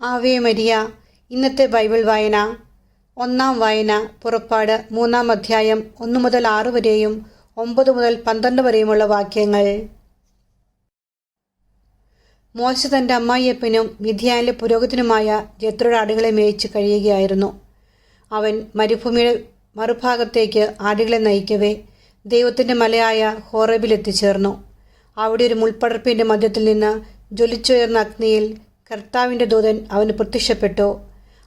Ave Maria ഇന്നത്തെ Bible വായന. ഒന്നാം വായന പുറപ്പാട് മൂന്നാം അധ്യായം ഒന്ന് മുതൽ ആറ് വരെയും ഒമ്പത് മുതൽ പന്ത്രണ്ട് വരെയുമുള്ള വാക്യങ്ങൾ. മോശ തന്റെ അമ്മായിയപ്പനും മിഥിയാനിലെ പുരോഗതിനുമായ ജത്രയുടെ ആടുകളെ മേയിച്ച് കഴിയുകയായിരുന്നു. അവൻ മരുഭൂമിയുടെ മറുഭാഗത്തേക്ക് ആടുകളെ നയിക്കവേ ദൈവത്തിന്റെ മലയായ ഹോറബിൽ എത്തിച്ചേർന്നു. അവിടെ ഒരു മുൾപ്പടർപ്പിന്റെ മധ്യത്തിൽ നിന്ന് ജ്വലിച്ചുയർന്ന അഗ്നിയിൽ കർത്താവിന്റെ ദൂതൻ അവന് പ്രത്യക്ഷപ്പെട്ടു.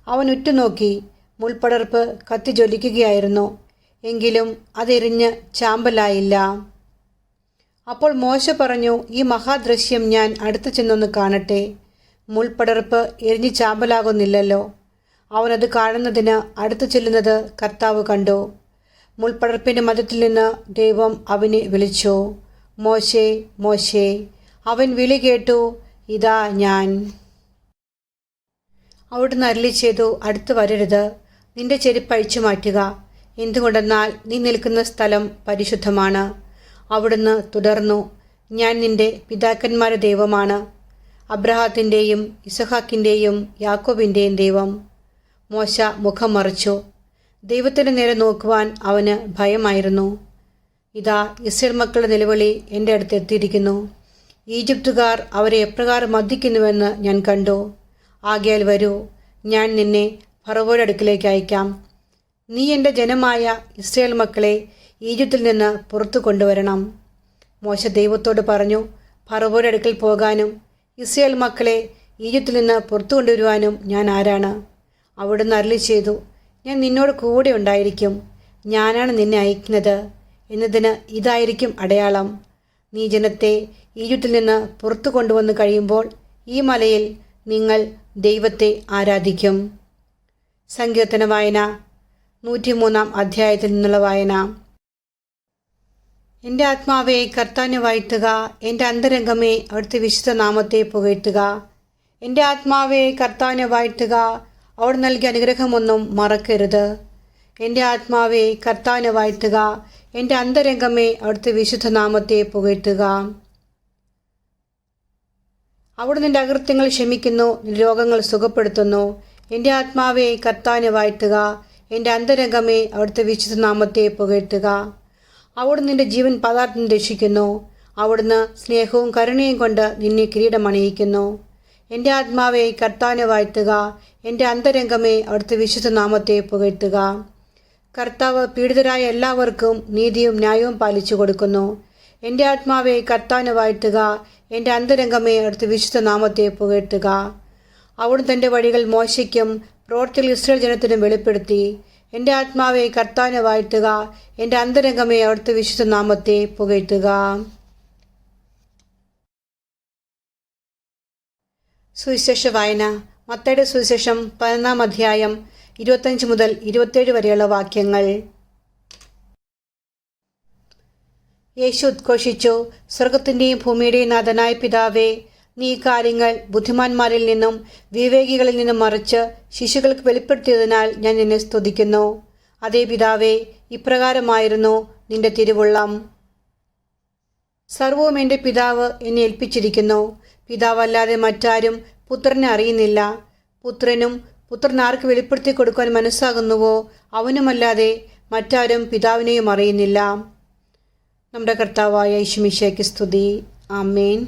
അവൻ ഉറ്റുനോക്കി മുൾപ്പടർപ്പ് കത്തിജ്വലിക്കുകയായിരുന്നു. എങ്കിലും അതെരിഞ്ഞ് ചാമ്പലായില്ല. അപ്പോൾ മോശ പറഞ്ഞു ഈ മഹാദൃശ്യം ഞാൻ അടുത്തു ചെന്നൊന്ന് കാണട്ടെ. മുൾപ്പടർപ്പ് എരിഞ്ഞ് ചാമ്പലാകുന്നില്ലല്ലോ. അവനത് കാണുന്നതിന് അടുത്തു ചെല്ലുന്നത് കർത്താവ് കണ്ടു. മുൾപ്പടർപ്പിന്റെ മതത്തിൽ നിന്ന് ദൈവം അവനെ വിളിച്ചു മോശേ മോശേ അവൻ വിളി കേട്ടു ഇതാ ഞാൻ. അവിടുന്ന് അരളി ചെയ്തു അടുത്ത് വരരുത്. നിന്റെ ചെരുപ്പ് അഴിച്ചു മാറ്റുക. എന്തുകൊണ്ടെന്നാൽ നീ നിൽക്കുന്ന സ്ഥലം പരിശുദ്ധമാണ്. അവിടുന്ന് തുടർന്നു ഞാൻ നിന്റെ പിതാക്കന്മാരുടെ ദൈവമാണ്. അബ്രഹാത്തിന്റെയും ഇസഹാക്കിന്റെയും യാക്കോബിന്റെയും ദൈവം. മോശ മുഖം മറിച്ചു. ദൈവത്തിന്റെ നേരെ നോക്കുവാൻ അവന് ഭയമായിരുന്നു. ഇതാ ഇസ്രയേൽ മക്കളുടെ നിലവിളി എന്റെ അടുത്ത് എത്തിയിരിക്കുന്നു. ഈജിപ്തുകാർ അവരെ എപ്രകാരം മദ്ദിക്കുന്നുവെന്ന് ഞാൻ കണ്ടു. ആകയാൽ വരൂ. ഞാൻ നിന്നെ ഫറവോയുടെ അടുക്കിലേക്ക് അയക്കാം. നീ എന്റെ ജനമായ ഇസ്രയേൽ മക്കളെ ഈജിപ്തിൽ നിന്ന് പുറത്തു കൊണ്ടുവരണം. മോശ ദൈവത്തോട് പറഞ്ഞു ഫറവോയുടെ അടുക്കൽ പോകാനും ഇസ്രയേൽ മക്കളെ ഈജിപ്തിൽ നിന്ന് പുറത്തു കൊണ്ടുവരുവാനും ഞാൻ ആരാണ്? അവിടുന്ന് അരളി ചെയ്തു ഞാൻ നിന്നോട് കൂടെ ഉണ്ടായിരിക്കും. ഞാനാണ് നിന്നെ അയക്കുന്നത്. എന്നതിന് ഇതായിരിക്കും അടയാളം. നീ ജനത്തെ ഈജിപ്തിൽ നിന്ന് പുറത്തു കൊണ്ടുവന്ന് കഴിയുമ്പോൾ ഈ മലയിൽ നിങ്ങൾ ദൈവത്തെ ആരാധിക്കും. സങ്കീർത്തന വായന നൂറ്റിമൂന്നാം അധ്യായത്തിൽ നിന്നുള്ള വായന. എന്റെ ആത്മാവെ കർത്താനെ വാഴ്ത്തുക എന്റെ അന്തരംഗമേ അവിടുത്തെ വിശുദ്ധ നാമത്തെ പുകഴ്ത്തുക. എന്റെ ആത്മാവെ കർത്താനെ വാഴ്ത്തുക അവിടെ നൽകിയ അനുഗ്രഹമൊന്നും മറക്കരുത്. എന്റെ ആത്മാവെ കർത്താനെ വാഴ്ത്തുക എന്റെ അന്തരംഗമേ അവിടുത്തെ വിശുദ്ധ നാമത്തെ പുകഴ്ത്തുക. അവിടെ നിന്റെ അകൃത്യങ്ങൾ ക്ഷമിക്കുന്നു രോഗങ്ങൾ സുഖപ്പെടുത്തുന്നു. എന്റെ ആത്മാവെ കർത്താനെ വാഴ്ത്തുക. എന്റെ അന്തരംഗമേ അവിടുത്തെ വിശുദ്ധ നാമത്തെ പുകഴ്ത്തുക. അവിടുന്ന് നിന്റെ ജീവൻ പദാർത്ഥം രക്ഷിക്കുന്നു. അവിടുന്ന് സ്നേഹവും കരുണയും കൊണ്ട് നിന്നെ കിരീടമണിയിക്കുന്നു എന്റെ ആത്മാവെ കർത്താനെ വാഴ്ത്തുക. എന്റെ അന്തരംഗമേ അവിടുത്തെ വിശുദ്ധ നാമത്തെ പുകഴ്ത്തുക. കർത്താവ് പീഡിതരായ എല്ലാവർക്കും നീതിയും ന്യായവും പാലിച്ചു കൊടുക്കുന്നു. എന്റെ ആത്മാവെ കർത്താനെ വാഴ്ത്തുക. എന്റെ അന്തരംഗമേ അടുത്ത് വിശുദ്ധ നാമത്തെ പുകഴ്ത്തുക. അവിടുന്ന് തന്റെ വഴികൾ മോശയ്ക്കും പ്രവർത്തികൾ ഇസ്രേൽ ജനത്തിനും വെളിപ്പെടുത്തി. എന്റെ ആത്മാവെ കർത്താനെ വാഴ്ത്തുക. എന്റെ അന്തരംഗമേ അവിടുത്തെ വിശുദ്ധ നാമത്തെ പുകഴ്ത്തുക. സുവിശേഷ വായന. മത്തയുടെ സുവിശേഷം പതിനൊന്നാം അധ്യായം ഇരുപത്തഞ്ച് മുതൽ ഇരുപത്തേഴ് വരെയുള്ള വാക്യങ്ങൾ. യേശു ഉദ്ഘോഷിച്ചു. സ്വർഗത്തിന്റെയും ഭൂമിയുടെയും നാഥനായ പിതാവേ നീ കാര്യങ്ങൾ ബുദ്ധിമാന്മാരിൽ നിന്നും വിവേകികളിൽ നിന്നും മറിച്ച് ശിശുക്കൾക്ക് വെളിപ്പെടുത്തിയതിനാൽ ഞാൻ നിന്നെ സ്തുതിക്കുന്നു. അതേ പിതാവേ ഇപ്രകാരമായിരുന്നു നിന്റെ തിരുവുള്ളം. സർവവും എന്റെ പിതാവ് എന്നെ ഏൽപ്പിച്ചിരിക്കുന്നു. പിതാവല്ലാതെ മറ്റാരും പുത്രനെ അറിയുന്നില്ല. പുത്രനും പുത്രൻ ആർക്ക് വെളിപ്പെടുത്തി കൊടുക്കാൻ മനസ്സാകുന്നുവോ? അവനുമല്ലാതെ മറ്റാരും പിതാവിനെയും അറിയുന്നില്ല. നമ്മുടെ കർത്താവായ യേശുമിശയ്ക്ക് സ്തുതി. ആമേൻ.